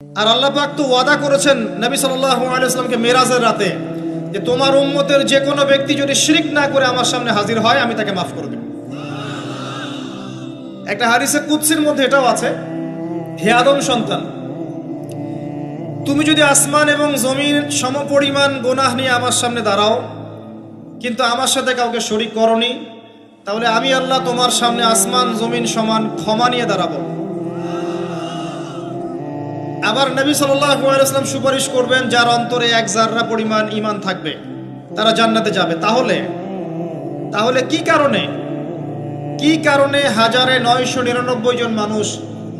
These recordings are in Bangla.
আর আল্লাহ পাক তো ওয়াদা করেছেন নবী সাল্লাল্লাহু আলাইহি সাল্লামকে মেরাজের রাতে যে তোমার উম্মতের যে কোনো ব্যক্তি যদি শিরিক না করে আমার সামনে হাজির হয়, আমি তাকে মাফ করে দেব। একটা হাদিসে কুদসির মধ্যে এটাও আছে, হে আদম সন্তান, তুমি যদি আসমান এবং জমিন সমপরিমাণ গোনাহ নিয়ে আমার সামনে দাঁড়াও, কিন্তু আমার সাথে কাউকে শরিক করনি, তাহলে আমি আল্লাহ তোমার সামনে আসমান, জমিন সমান ক্ষমা নিয়ে দাঁড়াবো। আবার নবী সাল্লাম সুপারিশ করবেন, যার অন্তরে এক জাররা পরিমাণ ইমান থাকবে, তারা জান্নাতে যাবে। তাহলে তাহলে কি কারণে? কি কারণে হাজারে নয়শো নিরানব্বই জন মানুষ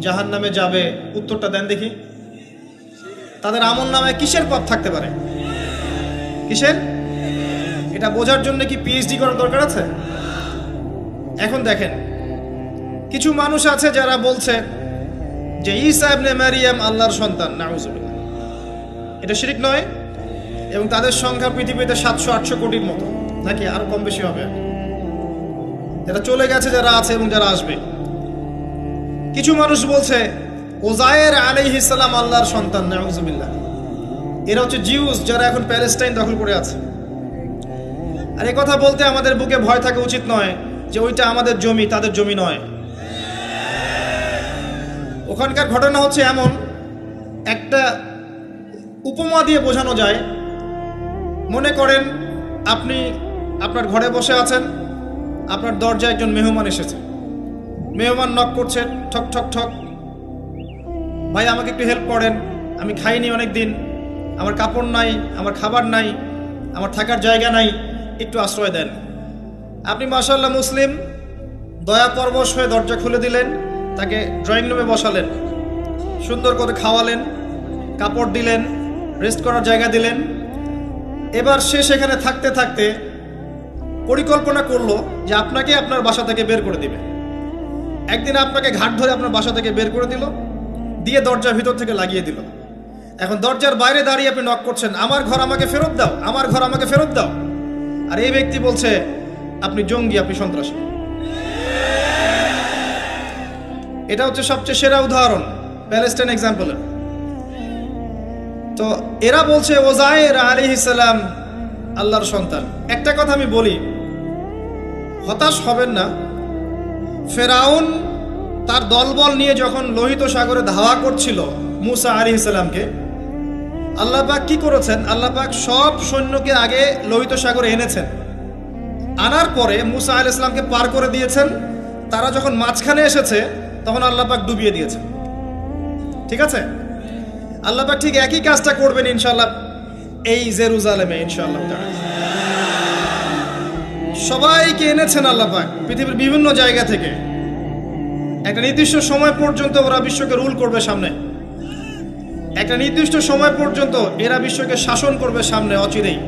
জাহান নামে যাবে? উত্তরটা দেন দেখি। তাদের আমল নামে কিসের পথ থাকতে পারে? কিসের? এটা বোঝার জন্য কি পিএইচডি করার দরকার আছে? এখন দেখেন, কিছু মানুষ আছে যারা বলছে যে ঈসা ইবনে মারিয়াম আল্লাহর সন্তান, নাউজুবিল্লাহ। এটা শিরিক নয়, এবং তাদের সংখ্যা পৃথিবীতে সাতশো, আটশো কোটির মতো। নাকি আরও কম বেশি হবে? যারা চলে গেছে, যারা আছে এবং যারা আসবে। কিছু মানুষ বলছে, ওজায়ের আলাইহিস সালাম আল্লাহর সন্তান, নাউজুবিল্লাহ। এরা হচ্ছে জিউস, যারা এখন প্যালেস্টাইন দখল করে আছে। আর এই কথা বলতে আমাদের বুকে ভয় থাকা উচিত নয় যে ওইটা আমাদের জমি, তাদের জমি নয়। ওখানকার ঘটনা হচ্ছে এমন, একটা উপমা দিয়ে বোঝানো যায়। মনে করেন আপনি আপনার ঘরে বসে আছেন, আপনার দরজায় একজন মেহমান এসেছে। মেহমান নক করছে, ঠক ঠক ঠক। ভাই, আমাকে একটু হেল্প করেন, আমি খাইনি অনেক দিন আমার কাপড় নাই, আমার খাবার নাই, আমার থাকার জায়গা নাই, একটু আশ্রয় দেন। আপনি মাসাল্লাহ মুসলিম, দয়া পরবশ হয়ে দরজা খুলে দিলেন। তাকে ড্রয়িং রুমে বসালেন। সুন্দর করে খাওয়ালেন, কাপড় দিলেন রেস্ট করার জায়গা দিলেন। এবার সে সেখানে থাকতে থাকতে পরিকল্পনা করল যে আপনাকে আপনার বাসা থেকে বের করে দিবে। একদিন আপনাকে ঘাট ধরে আপনার বাসা থেকে বের করে দিল, দিয়ে দরজার ভিতর থেকে লাগিয়ে দিল। এখন দরজার বাইরে দাঁড়িয়ে আপনি নক করছেন, আমার ঘর আমাকে ফেরত দাও, আমার ঘর আমাকে ফেরত দাও। আর এই ব্যক্তি বলছে, আপনি জঙ্গি, আপনি সন্ত্রাসী। এটা হচ্ছে সবচেয়ে সেরা উদাহরণ, প্যালেস্টাইন এক্সাম্পলের তো এরা বলছে ওজায়ের আলী ইসালাম আল্লাহর সন্তান। একটা কথা আমি বলি, হতাশ হবেন না। ফেরাউন তার দলবল নিয়ে যখন লোহিত সাগরে ধাওয়া করছিল মুসা আলী ইসলামকে আল্লাহ পাক কি করেছেন? আল্লাহ পাক সব সৈন্যকে আগে লোহিত সাগরে এনেছেন। আনার পরে মুসা আল ইসলামকে পার করে দিয়েছেন। তারা যখন মাঝখানে এসেছে তখন আল্লাহ পাক ডুবিয়ে দিয়েছেন। ঠিক আছে? আল্লাহ পাক ঠিক একই কাজটা করবেন ইনশাল্লাহ এই জেরুজালেমে ইনশাল্লাহ। সবাইকে এনেছেন আল্লাহ পাক পৃথিবীর বিভিন্ন জায়গা থেকে। একটা নির্দিষ্ট সময় পর্যন্ত ওরা বিশ্বকে রুল করবে সামনে। একটা নির্দিষ্ট সময় পর্যন্ত এরা বিশ্বকে শাসন করবে সামনে অচিরেই।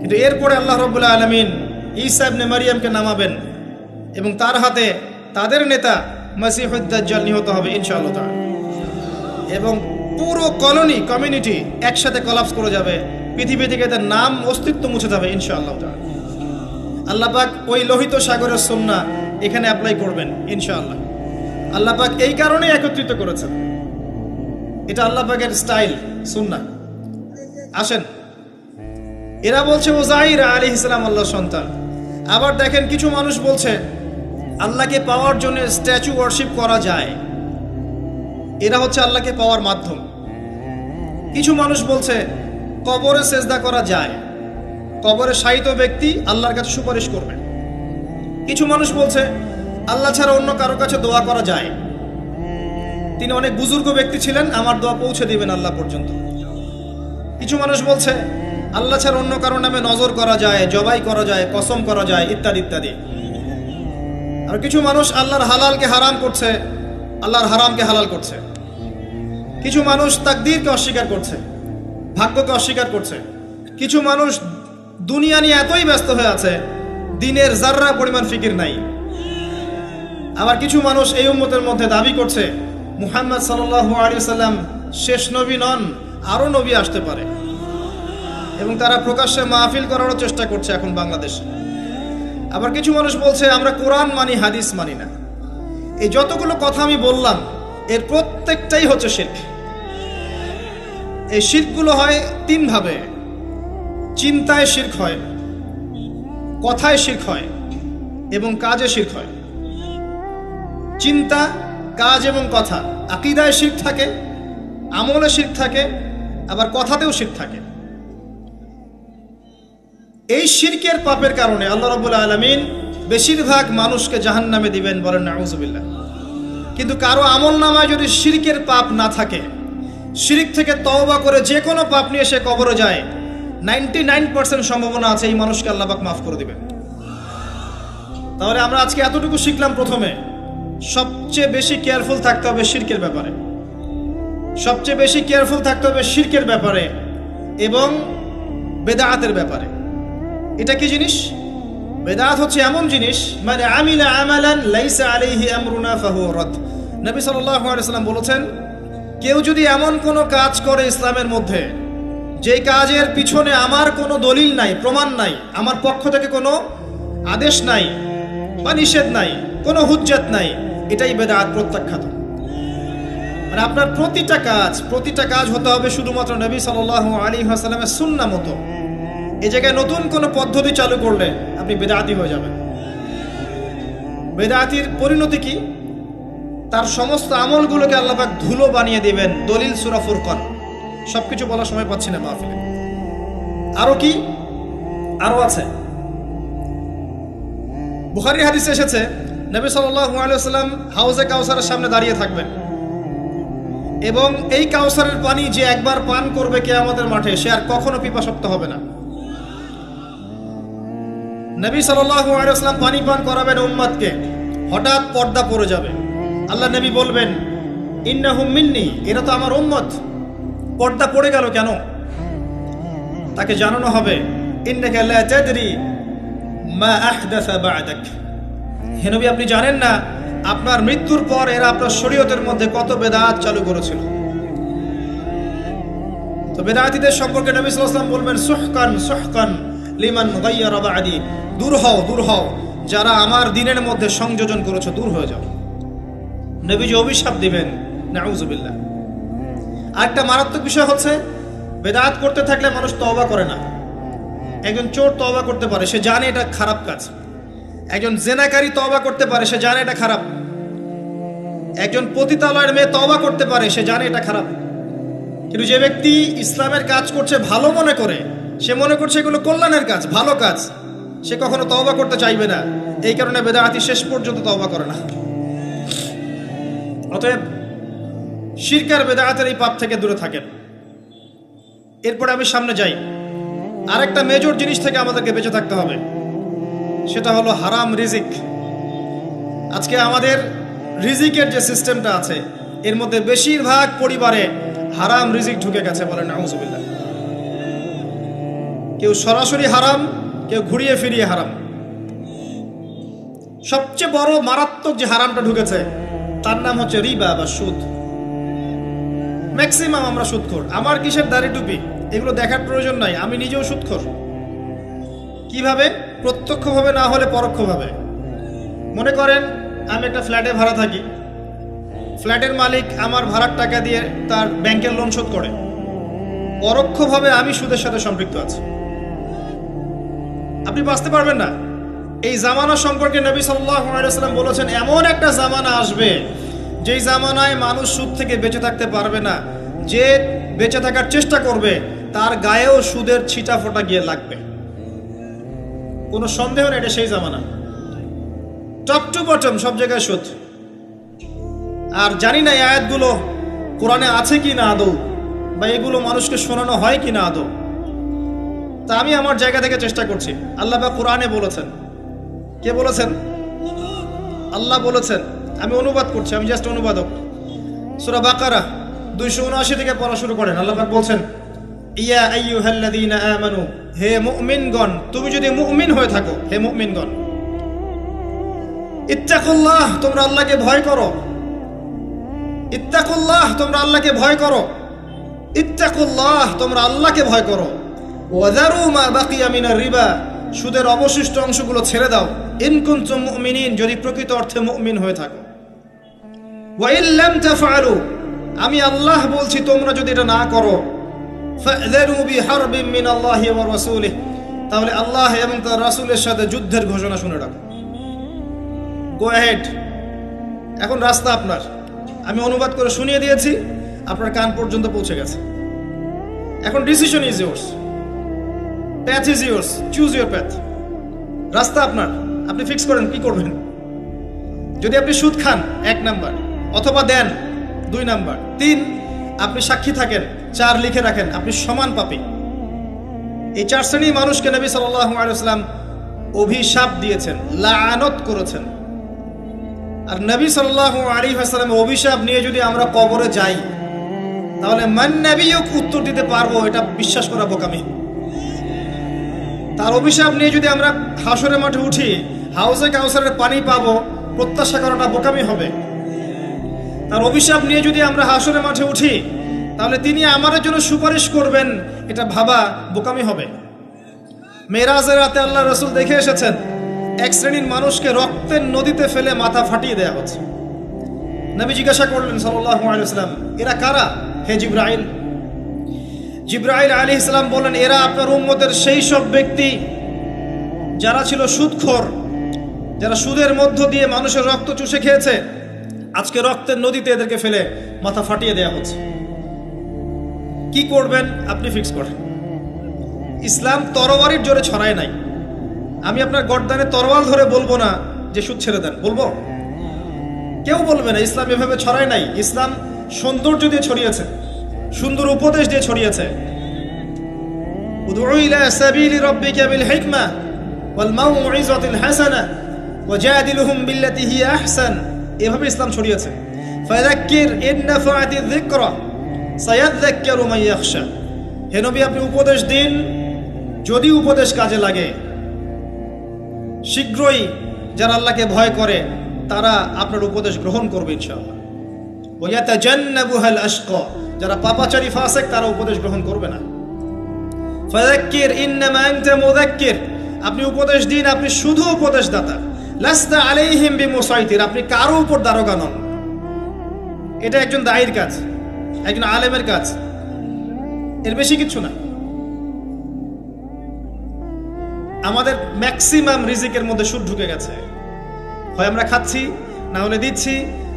কিন্তু এরপরে আল্লাহ রব্বুল্লাহ আলমিন ঈসা ইবনে মারিয়ামকে নামাবেন এবং তার হাতে তাদের নেতা মাসিহুদ্দাজ্জাল নিহত হবে ইনশাআল্লাহ। এবং পুরো কলোনি কমিউনিটি একসাথে কলাপস করে যাবে। পৃথিবী থেকে তার নাম অস্তিত্ব মুছে যাবে ইনশাআল্লাহ। আল্লাহ ওই লোহিত সাগরের সন্না এখানে অ্যাপ্লাই করবেন ইনশাআল্লাহ। আল্লাহ পাক এই কারণে একত্রিত করেছেন। এটা আল্লাহ পাকের স্টাইল সুন্না। আসেন। এরা বলছে ওজাইর আলী ইসলাম আল্লাহ সন্তান। আবার দেখেন কিছু মানুষ বলছে আল্লাহকে পাওয়ার জন্য স্ট্যাচু ওয়ার্শিপ করা যায়। এরা হচ্ছে আল্লাহকে পাওয়ার মাধ্যম। কিছু মানুষ বলছে, কবরে সেজদা করা যায়। কবরে শায়িত ব্যক্তি আল্লাহর কাছে সুপারিশ করবে। কিছু মানুষ বলছে, আল্লাহ ছাড়া অন্য কারও কাছে দোয়া করা যায়। তিনি অনেক বুজুর্গ ব্যক্তি ছিলেন, আমার দোয়া পৌঁছে দিবেন আল্লাহ পর্যন্ত। কিছু মানুষ বলছে, আল্লাহ ছাড়া অন্য কারও নামে নজর করা যায়, জবাই করা যায়, কসম করা যায়, ইত্যাদি ইত্যাদি। আর কিছু মানুষ আল্লাহর হালালকে হারাম করছে, আল্লাহর হারামকে হালাল করছে। কিছু মানুষ তাকদীরকে অস্বীকার করছে, ভাগ্যকে অস্বীকার করছে। কিছু মানুষ দুনিয়া নিয়ে এতই ব্যস্ত হয়ে আছে, দিনের জাররা পরিমাণ ফিকির নাই। আবার কিছু মানুষ এই উম্মতের মধ্যে দাবি করছে, মুহাম্মদ সাল্লাল্লাহু আলাইহি সাল্লাম শেষ নবী নন, আরও নবী আসতে পারে। এবং তারা প্রকাশ্যে মাহফিল করারও চেষ্টা করছে এখন বাংলাদেশে। আবার কিছু মানুষ বলছে, আমরা কোরআন মানি, হাদিস মানি না। এই যতগুলো কথা আমি বললাম, এর প্রত্যেকটাই হচ্ছে শিরক। এই শিরকগুলো হয় তিনভাবে। চিন্তায় শির্ক হয়, কথায় শির্ক হয়, এবং কাজে শির্ক হয়। চিন্তা, কাজ এবং কথা, আকিদায় শির্ক থাকে, আমলে শির্ক থাকে, আবার কথাতেও শির্ক থাকে। এই শিরকের পাপের কারণে আল্লাহ রবুল্লা আলমিন বেশিরভাগ মানুষকে জাহান নামে দিবেন বলেন নাউজুবিল্লাহ। কিন্তু কারও আমল নামায় যদি শিরকের পাপ না থাকে, শিরিক থেকে তওবা করে যে কোনো পাপ নিয়ে সে কবরে যায়, নাইনটি নাইন পার্সেন্ট সম্ভাবনা আছে এই মানুষকে আল্লাহবাক মাফ করে দিবেন। তাহলে আমরা আজকে এতটুকু শিখলাম প্রথমে, সবচেয়ে বেশি কেয়ারফুল থাকতে হবে শিরকের ব্যাপারে। সবচেয়ে বেশি কেয়ারফুল থাকতে হবে শিরকের ব্যাপারে এবং বেদাহাতের ব্যাপারে। এটা কি জিনিস? বেদাত হচ্ছে এমন জিনিস মানে আমিলা আমালান লাইসা আলাইহি আমরুনা ফাহুয়া রাদ। নবী সাল্লাল্লাহু আলাইহি সাল্লাম বলেছেন, কেউ যদি এমন কোনো কাজ করে ইসলামের মধ্যে যে কাজের পিছনে আমার কোনো দলিল নাই, প্রমাণ নাই, আমার পক্ষ থেকে কোনো আদেশ নাই বা নিষেধ নাই, কোনো হুজ্জাত নাই, এটাই বেদাত প্রত্যাখ্যাত। মানে আপনার প্রতিটা কাজ প্রতিটা কাজ হতে হবে শুধুমাত্র নবী সাল্লাল্লাহু আলাইহি ওয়াসাল্লামের সুন্নাহ মতো। এই জায়গায় নতুন কোনো পদ্ধতি চালু করলে আপনি বেদাতি হয়ে যাবেন। বেদাতির পরিণতি কি? তার সমস্ত আমলগুলোকে আল্লাপাক ধুলো বানিয়ে দিবেন, দলিল সুরাফুর কন সব কিছু বলার সময় পাচ্ছি না মাহফিলে। আরও কি? আরও আছে। বুখারি হাদিসে এসেছে, নবী ওয়াসাল্লাম হাউজে কাউসারের সামনে দাঁড়িয়ে থাকবেন। এবং এই কাউসারের পানি যে একবার পান করবে কে আমাদের মাঠে, সে আর কখনো পিপাসক্ত হবে না। নবী ওয়াসাল্লাম পানি পান করাবেন উম্মতকে। হঠাৎ পর্দা পড়ে যাবে। আল্লাহ নবী বলবেন, ইন্নাহুম মিন্নি, এরা তো আমার উম্মত। পর্দা পড়ে গেল কেন? তাকে জানানো হবে, ইন্নাকা মা হে নবী, আপনি জানেন না, আপনার মৃত্যুর পর এরা আপনার শরীয়তের মধ্যে কত বেদাত চালু করেছিল। তো বেদাতিদের সম্পর্কে নবী ওয়াসাল্লাম বলবেন, সুহকান সুহকান। লিমান বা'দি। দূর হও দূর হও। যারা আমার দিনের মধ্যে সংযোজন করেছ, দূর হয়ে যাও। নবীজি অভিশাপ দিবেন। নাউজুবিল্লাহ। আরেকটা মারাত্মক বিষয় হচ্ছে, বেদাত করতে থাকলে মানুষ তওবা করে না। একজন চোর তওবা করতে পারে, সে জানে এটা খারাপ কাজ। একজন জেনাকারী তওবা করতে পারে, সে জানে এটা খারাপ। একজন পতিতালয়ের মেয়ে তওবা করতে পারে, সে জানে এটা খারাপ। কিন্তু যে ব্যক্তি ইসলামের কাজ করছে ভালো মনে করে সে মনে করছে এগুলো কল্যাণের কাজ, ভালো কাজ। সে কখনো তওবা করতে চাইবে না। এই কারণে বেদাতি শেষ পর্যন্ত তওবা করে না। অতএব শিরকার বেদাতের এই পাপ থেকে দূরে থাকেন। এরপরে আমি সামনে যাই। আরেকটা মেজর জিনিস থেকে আমাদেরকে বেঁচে থাকতে হবে। সেটা হলো হারাম রিজিক। আজকে আমাদের রিজিকের যে সিস্টেমটা আছে, এর মধ্যে বেশিরভাগ পরিবারে হারাম রিজিক ঢুকে গেছে বলে নাউজুবিল্লাহ। কেউ সরাসরি হারাম, কেউ ঘুরিয়ে ফিরিয়ে হারাম। সবচেয়ে বড় মারাত্মক যে হারামটা ঢুকেছে, তার নাম হচ্ছে রিবা বা সুদ। ম্যাক্সিমাম আমরা সুদখোর। আমার কিসের দাড়ি টুপি? এগুলো দেখার প্রয়োজন নাই, আমি নিজেও সুদখোর। কীভাবে? প্রত্যক্ষভাবে না হলে পরোক্ষভাবে। মনে করেন, আমি একটা ফ্ল্যাটে ভাড়া থাকি। ফ্ল্যাটের মালিক আমার ভাড়ার টাকা দিয়ে তার ব্যাংকের লোন শোধ করে। পরোক্ষভাবে আমি সুদের সাথে সম্পৃক্ত আছি। আপনি বাঁচতে পারবেন না। এই জামানা সম্পর্কে নবী ওয়াসাল্লাম বলেছেন, এমন একটা জামানা আসবে, যেই জামানায় মানুষ সুদ থেকে বেঁচে থাকতে পারবে না। যে বেঁচে থাকার চেষ্টা করবে, তার গায়েও সুদের ছিটা ফোটা গিয়ে লাগবে। কোনো সন্দেহ নেই, এটা সেই জামানা। টপ টু বটম, সব জায়গায় সুদ। আর জানি না এই আয়াতগুলো কোরআনে আছে কি না আদৌ, বা এগুলো মানুষকে শোনানো হয় কি না আদৌ। তা আমি আমার জায়গা থেকে চেষ্টা করছি। আল্লাহ বা কোরআনে বলেছেন। কে বলেছেন? আল্লাহ বলেছেন। আমি অনুবাদ করছি, আমি জাস্ট অনুবাদক। সুরা বাকারা দুইশো উনআশি থেকে পড়া শুরু করেন। আল্লাহ বলছেন, ইয়া আইয়ুহাল্লাযীনা আমানু, হে মুমিনগণ, তুমি যদি মুমিন হয়ে থাকো, হে মুমিনগণ, ইত্তাকুল্লাহ, তোমরা আল্লাহকে ভয় করো। ইত্তাকুল্লাহ, তোমরা আল্লাহকে ভয় করো। ইত্তাকুল্লাহ, তোমরা আল্লাহকে ভয় করো। ওয়াজারু মা বাকিয়া মিনার রিবা, সুদের অবশিষ্ট অংশগুলো ছেড়ে দাও। ইনকুঞ্চ যদি প্রকৃত অর্থে মুমিন হয়ে থাকো। ওয়াইল্লাম তাফআলু, আমি আল্লাহ বলছি, তোমরা যদি এটা না করো ফাযরু বিহারবিন মিন আল্লাহি ওয়া রাসূলিহি, তাহলে আল্লাহ এবং তার রাসূলের সাথে যুদ্ধের ঘোষণা শুনে রাখো। গো অ্যাহেড এখন রাস্তা আপনার। আমি অনুবাদ করে শুনিয়ে দিয়েছি, আপনার কান পর্যন্ত পৌঁছে গেছে। এখন decision is yours path is yours choose your path রাস্তা আপনার। আপনি ফিক্স করেন কি করবেন। যদি আপনি সুদ খান, এক নাম্বার। অথবা দেন, দুই নাম্বার। তিন, আপনি সাক্ষী থাকেন, চার লিখে রাখেন, আপনি সমান পাপি। এই চার শ্রেণির মানুষকে নবী সাল্লাম অভিশাপ দিয়েছেন, লানত করেছেন। আর নবী সাল্লাহ আলী হাসালাম অভিশাপ নিয়ে যদি আমরা কবরে যাই, তাহলে মান নবীও উত্তর দিতে পারব, এটা বিশ্বাস করা বোকামি। তার অভিশাপ নিয়ে যদি আমরা হাসরের মাঠে উঠি হাউসে কাউসারের পানি পাবো, প্রত্যাশা করাটা বোকামি হবে। তার অভিশাপ নিয়ে যদি আমরা হাসরের মাঠে উঠি, তাহলে তিনি আমাদের জন্য সুপারিশ করবেন, এটা ভাবা বোকামি হবে। মেরাজের রাতে আল্লাহ রসুল দেখে এসেছেন, এক শ্রেণির মানুষকে রক্তের নদীতে ফেলে মাথা ফাটিয়ে দেয়া হচ্ছে। নবী জিজ্ঞাসা করলেন আলাইহি ওয়াসাল্লাম, এরা কারা? হে জিব্রাইল। জিব্রাইল আলী ইসলাম বলেন এরা আপনার উম্মতের সেই সব ব্যক্তি যারা ছিল সুদখোর, যারা সুদের মধ্য দিয়ে মানুষের রক্ত চুষে খেয়েছে। আজকে রক্তের নদীতে এদেরকে ফেলে মাথা ফাটিয়ে দেয়া হচ্ছে। কি করবেন আপনি ফিক্স করেন। ইসলাম তরবারির জোরে ছড়ায় নাই। আমি আপনার গর্দানে তরোয়াল ধরে বলব না যে সুদ ছেড়ে দেন, বলব? কেউ বলবে না, ইসলাম এভাবে ছড়ায় নাই। ইসলাম সৌন্দর্য দিয়ে ছড়িয়েছে। সুন্দর উপদেশ দিয়ে ছড়িয়েছে। এভাবে ইসলাম ছড়িয়েছে। ফাযাক্কির ইন নাফাআতি যিকরা সায়াযাক্কারু মান আপনি উপদেশ দিন, যদি উপদেশ কাজে লাগে। শীঘ্রই যারা আল্লাহকে ভয় করে, তারা আপনার উপদেশ গ্রহণ করবে ইনশাআল্লাহ। ওয়াতাজান্নাবুহাল আশকা। যারা পাপাচারী ফাসেক, তারা উপদেশ গ্রহণ করবে না। ইন্নামা আনতা মুযাক্কির। আপনি উপদেশ দিন, আপনি শুধু লাস্তা আলাইহিম বিমুসাইতির, আপনি কারও উপর দারোগা নন। এটা একজন দায়ীর কাজ, একজন আলেমের কাজ। এর বেশি কিছু না। আমাদের ম্যাক্সিমাম রিজিকের মধ্যে সুদ ঢুকে গেছে। হয় আমরা খাচ্ছি, না হলে দিচ্ছি,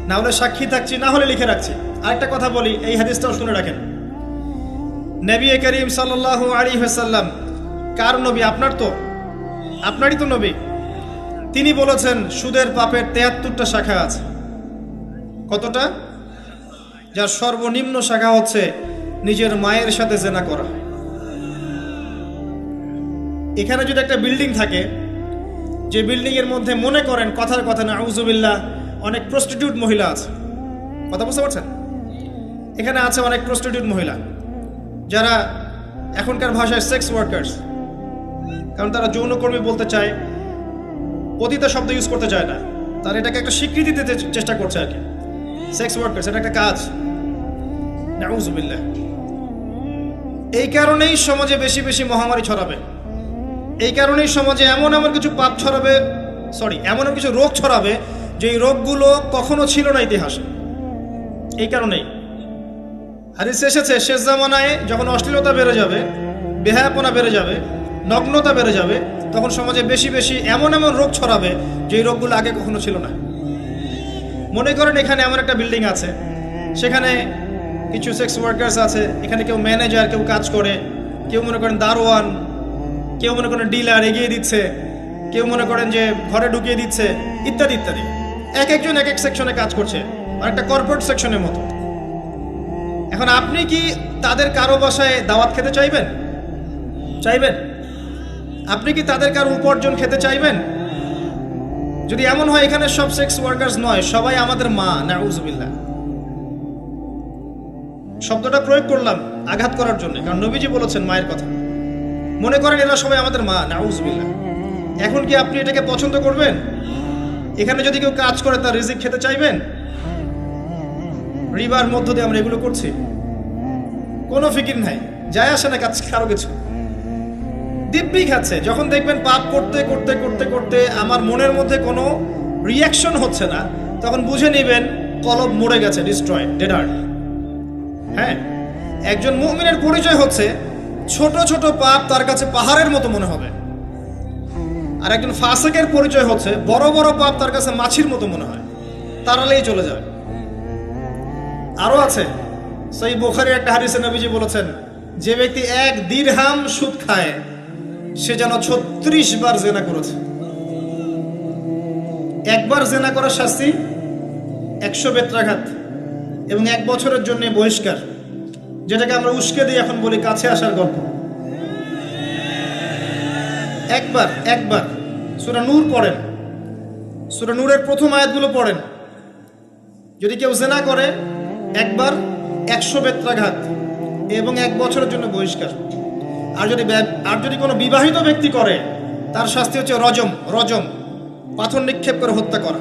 না হলে সাক্ষী থাকছি, না হলে লিখে রাখছি। আরেকটা কথা বলি, এই হাদিসটাও শুনে রাখেন। নবী করিম সাল্লাহ আলী হাসাল্লাম কার নবী? আপনার তো? আপনারই তো নবী। তিনি বলেছেন, সুদের পাপের তেয়াত্তরটা শাখা আছে। কতটা? যার সর্বনিম্ন শাখা হচ্ছে নিজের মায়ের সাথে জেনা করা। এখানে যদি একটা বিল্ডিং থাকে, যে বিল্ডিং এর মধ্যে মনে করেন, কথার কথা না আউজুবিল্লাহ অনেক প্রস্টিটিউট মহিলা আছে। কথা বুঝতে পারছেন? এখানে আছে অনেক প্রস্টিটিউট মহিলা, যারা এখনকার ভাষায় সেক্স ওয়ার্কার্স কারণ তারা যৌনকর্মী বলতে চায়, পতিতা শব্দ ইউজ করতে চায় না। তারা এটাকে একটা স্বীকৃতি দিতে চেষ্টা করছে আর কি। সেক্স ওয়ার্কার্স এটা একটা কাজ। নাউজুবিল্লাহ এই কারণেই সমাজে বেশি বেশি মহামারী ছড়াবে। এই কারণেই সমাজে এমন এমন কিছু পাপ ছড়াবে সরি এমন এমন কিছু রোগ ছড়াবে যে রোগগুলো কখনো ছিল না ইতিহাসে। এই কারণেই। হাদিস এসেছে, শেষ জামানায় যখন অশ্লীলতা বেড়ে যাবে, বেহায়াপনা বেড়ে যাবে, নগ্নতা বেড়ে যাবে, তখন সমাজে বেশি বেশি এমন এমন রোগ ছড়াবে যে রোগগুলো আগে কখনো ছিল না। মনে করেন এখানে এমন একটা বিল্ডিং আছে, সেখানে কিছু সেক্স ওয়ার্কার্স আছে, এখানে কেউ ম্যানেজার কেউ কাজ করে, কেউ মনে করেন দারোয়ান, কেউ মনে করেন ডিলার এগিয়ে দিচ্ছে, কেউ মনে করেন যে ঘরে ঢুকিয়ে দিচ্ছে, ইত্যাদি ইত্যাদি। এক একজন এক এক সেকশনে কাজ করছে, আর একটা কর্পোরেট সেকশনের মতো। এখন আপনি কি তাদের কারও বাসায় দাওয়াত খেতে চাইবেন? চাইবেন? আপনি কি তাদের কারও উপার্জন খেতে চাইবেন? যদি এমন হয়, এখানে সব সেক্স ওয়ার্কার্স নয়, সবাই আমাদের মা নাউজবিল্লা শব্দটা প্রয়োগ করলাম আঘাত করার জন্য, কারণ নবীজি বলেছেন মায়ের কথা। মনে করেন এরা সবাই আমাদের মা নাউজবিল্লা এখন কি আপনি এটাকে পছন্দ করবেন? এখানে যদি কেউ কাজ করে, তার রিজিক খেতে চাইবেন? রিবার মধ্য দিয়ে আমরা এগুলো করছি। কোনো ফিকির নাই। যায় আসে না কাজ কারও কিছু। দিব্যি খাচ্ছে যখন দেখবেন পাপ করতে করতে করতে করতে আমার মনের মধ্যে কোনো রিয়াকশন হচ্ছে না, তখন বুঝে নেবেন কলব মরে গেছে ডিস্ট্রয় ডেডার্ড হ্যাঁ? একজন মুমিনের পরিচয় হচ্ছে ছোট ছোট পাপ তার কাছে পাহাড়ের মতো মনে হবে। আর একজন ফাসেকের পরিচয় হচ্ছে বড় বড় পাপ তার কাছে মাছির মতো মনে হয়। তারালেই চলে যায় আরও আছে। সেই বোখারি একটা হারিসে নবীজি বলেছেন, যে ব্যক্তি এক দিরহাম সুদ খায়, সে যেন ছত্রিশ বার জেনা করেছে। একবার জেনা করার শাস্তি একশো বেত্রাঘাত এবং এক বছরের জন্য বহিষ্কার, যেটাকে আমরা উস্কে দিই এখন বলি কাছে আসার গল্প। একবার একবার সুরা নূর পড়েন। সুরা নূরের প্রথম আয়াতগুলো পড়েন। যদি কেউ জেনা করে একবার একশো বেত্রাঘাত এবং এক বছরের জন্য বহিষ্কার। আর যদি আর যদি কোনো বিবাহিত ব্যক্তি করে, তার শাস্তি হচ্ছে রজম রজম, পাথর নিক্ষেপ করে হত্যা করা।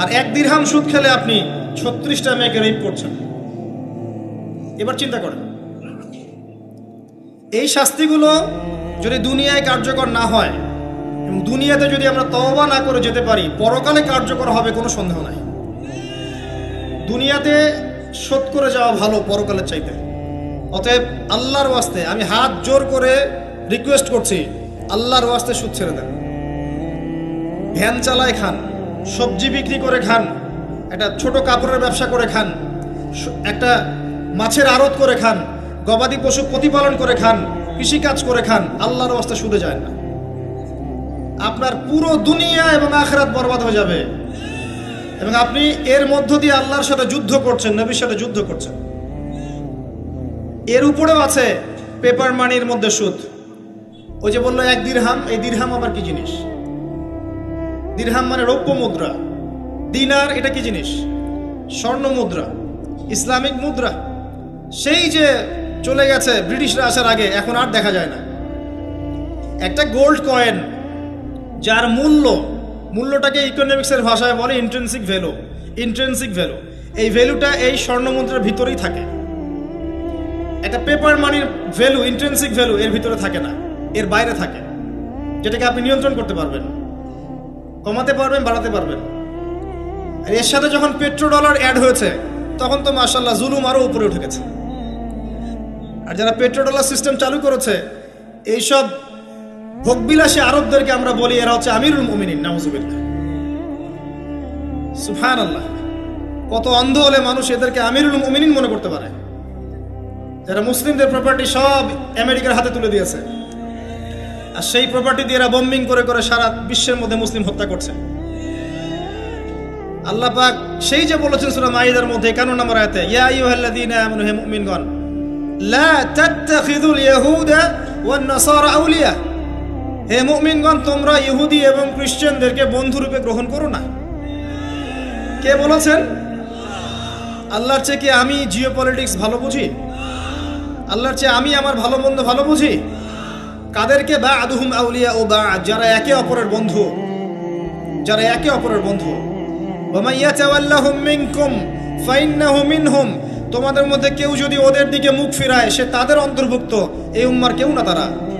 আর এক দীর্হাম সুদ খেলে আপনি ছত্রিশটা মেয়েকে রেপ করছেন। এবার চিন্তা করেন। এই শাস্তিগুলো যদি দুনিয়ায় কার্যকর না হয় দুনিয়াতে যদি আমরা তওবা না করে যেতে পারি, পরকালে কার্যকর হবে কোনো সন্দেহ নাই। দুনিয়াতে শোধ করে যাওয়া ভালো পরকালের চাইতে। অতএব আল্লাহর ওয়াস্তে আমি হাত জোর করে রিকোয়েস্ট করছি, আল্লাহর ওয়াস্তে সুদ ছেড়ে দেন। ভ্যান চালায় খান, সবজি বিক্রি করে খান, একটা ছোট কাপড়ের ব্যবসা করে খান একটা মাছের আড়ত করে খান, গবাদি পশু প্রতিপালন করে খান, কৃষিকাজ করে খান, আল্লাহর ওয়াস্তে সুদে যায় না। আপনার পুরো দুনিয়া এবং আখরাত বরবাদ হয়ে যাবে। এবং আপনি এর মধ্য দিয়ে আল্লাহর সাথে যুদ্ধ করছেন, নবীর সাথে যুদ্ধ করছেন। এর উপরেও আছে পেপার মানির মধ্যে সুদ। ওই যে বলল, এক দিরহাম এই দিরহাম আবার কি জিনিস? দিরহাম মানে রৌপ্য মুদ্রা। দিনার এটা কি জিনিস? স্বর্ণ মুদ্রা, ইসলামিক মুদ্রা। সেই যে চলে গেছে ব্রিটিশরা আসার আগে, এখন আর দেখা যায় না। একটা গোল্ড কয়েন যার মূল্য মূল্যটাকে ইকোনমিক্সের ভাষায় বলে ইন্ট্রেন্সিক ভ্যালু ইন্ট্রেন্সিক ভ্যালু এই ভ্যালুটা এই স্বর্ণ মুদ্রার ভিতরেই থাকে। একটা পেপার মানির ভ্যালু ইন্ট্রেন্সিক ভ্যালু এর ভিতরে থাকে না, এর বাইরে থাকে। যেটাকে আপনি নিয়ন্ত্রণ করতে পারবেন, কমাতে পারবেন, বাড়াতে পারবেন। আর এর সাথে যখন পেট্রো ডলার অ্যাড হয়েছে, তখন তো মার্শাল্লাহ জুলুম আরও উপরে উঠে গেছে। আর যারা পেট্রো ডলার সিস্টেম চালু করেছে, এইসব ভোগবিলাসী আরবদেরকে আমরা বলি, এরা হচ্ছে আমিরুল মুমিনিন, নাউজুবিল্লাহ। সুফান আল্লাহ কত অন্ধ হলে মানুষ এদেরকে আমিরুল মুমিনিন মনে করতে পারে। যারা মুসলিমদের প্রপার্টি সব আমেরিকার হাতে তুলে দিয়েছে। আর সেই প্রপার্টি দিয়ে এরা বম্বিং করে করে সারা বিশ্বের মধ্যে মুসলিম হত্যা করছে। আল্লাহ পাক সেই যে বলেছেন সুরা মাইদার মধ্যে 51 নম্বর আয়াতে, ইয়া আইয়ুহাল্লাযীনা আমানু, হে মুমিনগণ, লা তাত্তাখিযুল ইয়াহুদা ওয়ান নাসারা আউলিয়া। হে মুমিনগণ, তোমরা ইহুদি এবং খ্রিস্টানদেরকে বন্ধুরূপে গ্রহণ করো না। কে বলেছেন? আল্লাহর চেয়ে কি আমি জিও পলিটিক্স ভালো বুঝি? আল্লাহর চেয়ে আমি আমার ভালো বন্ধু ভালো বুঝি? কাদেরকে বা আদুহুম আউলিয়া ও বা যারা একে অপরের বন্ধু। যারা একে অপরের বন্ধু। তোমাদের মধ্যে কেউ যদি ওদের দিকে মুখ ফিরায়, সে তাদের অন্তর্ভুক্ত। এই উম্মার কেউ না তারা।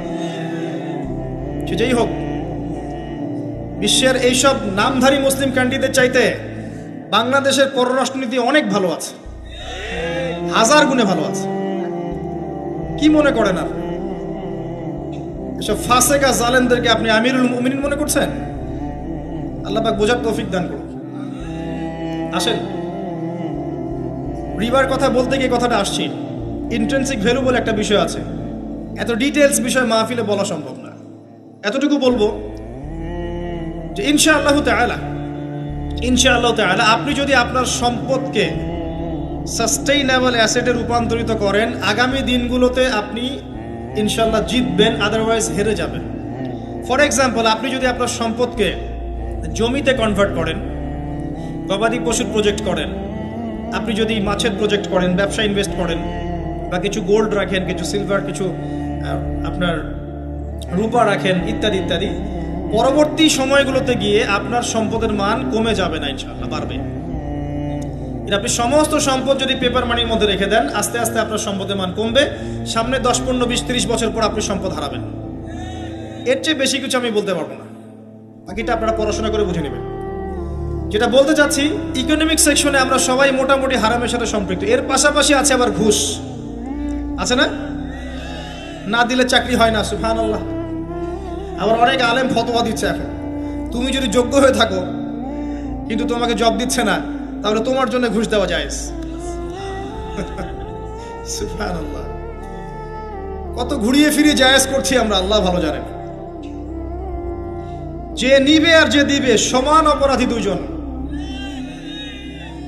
সে যেই হোক, বিশ্বের এইসব নামধারী মুসলিম কান্ট্রিদের চাইতে বাংলাদেশের পররাষ্ট্রনীতি অনেক ভালো আছে। হাজার গুণে ভালো আছে। কি মনে করেন আর? এসব ফাসেকা জালেনদেরকে আপনি আমিরুল মুমিনিন মনে করছেন? আল্লাহ বোঝার তৌফিক দান করুন আসেন। রিবার কথা বলতে গিয়ে কথাটা আসছি। ইন্ট্রেন্সিক ভ্যালু বলে একটা বিষয় আছে। এত ডিটেলস বিষয় মাহফিলে বলা সম্ভব না। এতটুকু বলব যে ইনশা আল্লাহ তালা ইনশা আল্লাহ তালা আপনি যদি আপনার সম্পদকে সাস্টেইনেবল অ্যাসেটে রূপান্তরিত করেন, আগামী দিনগুলোতে আপনি ইনশাল্লাহ জিতবেন আদারওয়াইজ হেরে যাবেন। ফর এক্সাম্পল আপনি যদি আপনার সম্পদকে জমিতে কনভার্ট করেন, গবাদি পশুর প্রজেক্ট করেন, আপনি যদি মাছের প্রজেক্ট করেন, ব্যবসা ইনভেস্ট করেন, বা কিছু গোল্ড রাখেন, কিছু সিলভার কিছু আপনার রূপা রাখেন, ইত্যাদি ইত্যাদি। পরবর্তী সময়গুলোতে গিয়ে আপনার সম্পদের মান কমে যাবে না ইনশাল্লাহ বাড়বে। আপনি সমস্ত সম্পদ যদি পেপার মানির মধ্যে রেখে দেন, আস্তে আস্তে আপনার সম্পদের মান কমবে। সামনে দশ, পনেরো, বিশ, তিরিশ বছর পর আপনি সম্পদ হারাবেন। এর চেয়ে বেশি কিছু আমি বলতে পারব না। বাকিটা আপনারা পড়াশোনা করে বুঝে নেবেন। যেটা বলতে চাচ্ছি ইকোনমিক সেকশনে আমরা সবাই মোটামুটি হারামের সাথে সম্পৃক্ত। এর পাশাপাশি আছে আবার ঘুষ। আছে না? না দিলে চাকরি হয় না সুফান আল্লাহ আবার অনেক আলেম ফতোয়া দিচ্ছে এখন। তুমি যদি যোগ্য হয়ে থাকো, কিন্তু তোমাকে জব দিচ্ছে না, তাহলে তোমার জন্য ঘুষ দেওয়া যায় কত ঘুরিয়ে ফিরিয়ে জায়েজ করছি আমরা, আল্লাহ ভালো জানেন। যে নিবে আর যে দিবে, সমান অপরাধী দুজন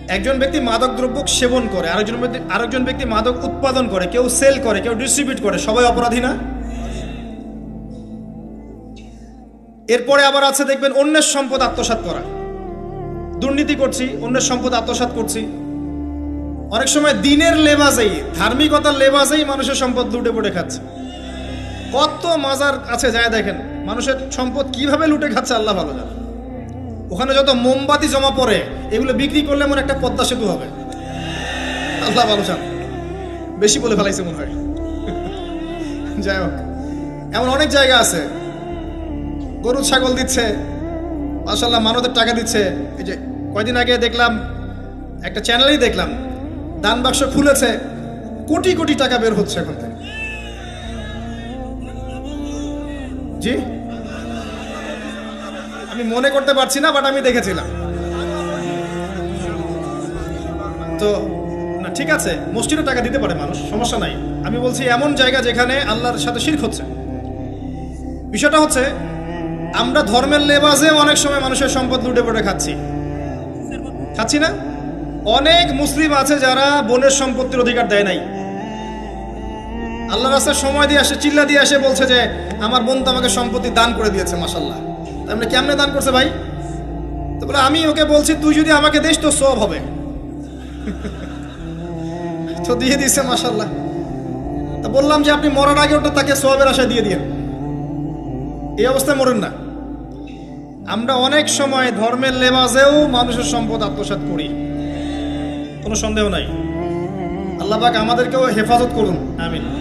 একজন ব্যক্তি মাদক দ্রব্য সেবন করে, আরেকজন ব্যক্তি আরেকজন ব্যক্তি মাদক উৎপাদন করে, কেউ সেল করে, কেউ ডিস্ট্রিবিউট করে, সবাই অপরাধী না? এরপরে আবার আছে দেখবেন অন্যের সম্পদ আত্মসাৎ করা। দুর্নীতি করছি, অন্যের সম্পদ আত্মসাৎ করছি। অনেক সময় দিনের লেবাজেই ধার্মিকতার লেবাজেই মানুষের সম্পদ লুটে পুটে খাচ্ছে। কত মাজার আছে, যায় দেখেন, মানুষের সম্পদ কীভাবে লুটে খাচ্ছে আল্লাহ ভালো জানে। ওখানে যত মোমবাতি জমা পড়ে, এগুলো বিক্রি করলে মনে একটা পদ্মা সেতু হবে। আল্লাহ ভালো চান বেশি বলে ফেলাইছে মনে হয়। যাই হোক, এমন অনেক জায়গা আছে গরু ছাগল দিচ্ছে মাসাল্লাহ মানতের টাকা দিচ্ছে। এই যে কয়দিন আগে দেখলাম, একটা চ্যানেলেই দেখলাম, দান বাক্স খুলেছে, কোটি কোটি টাকা বের হচ্ছে এখন থেকে। জি? আমি মনে করতে পারছি না বাট আমি দেখেছিলাম। তো, না, ঠিক আছে, মসজিদে টাকা দিতে পারে মানুষ, সমস্যা নাই। আমি বলছি এমন জায়গা যেখানে আল্লাহর সাথে শির্ক হচ্ছে। বিষয়টা হচ্ছে আমরা ধর্মের লেবাজে অনেক সময় মানুষের সম্পদ লুটে পড়ে খাচ্ছি। খাচ্ছি না? অনেক মুসলিম আছে যারা বোনের সম্পত্তির অধিকার দেয় নাই। আল্লাহ রাস্তার সময় দিয়ে আসে, চিল্লা দিয়ে আসে, বলছে যে, আমার বোন তো আমাকে সম্পত্তি দান করে দিয়েছে মাসাল্লাহ তার মানে কেমনে দান করছে ভাই? তো বলে, আমি ওকে বলছি, তুই যদি আমাকে দিস তো সব হবে। তো দিয়ে দিছে মাসাল্লাহ তা বললাম যে, আপনি মরার আগে ওটা তাকে সবের আশায় দিয়ে দিন এই অবস্থায় মরেন না। আমরা অনেক সময় ধর্মের লেবাজেও মানুষের সম্পদ আত্মসাত করি। কোনো সন্দেহ নাই। আল্লাহ আমাদেরকেও হেফাজত করুন। আমিন।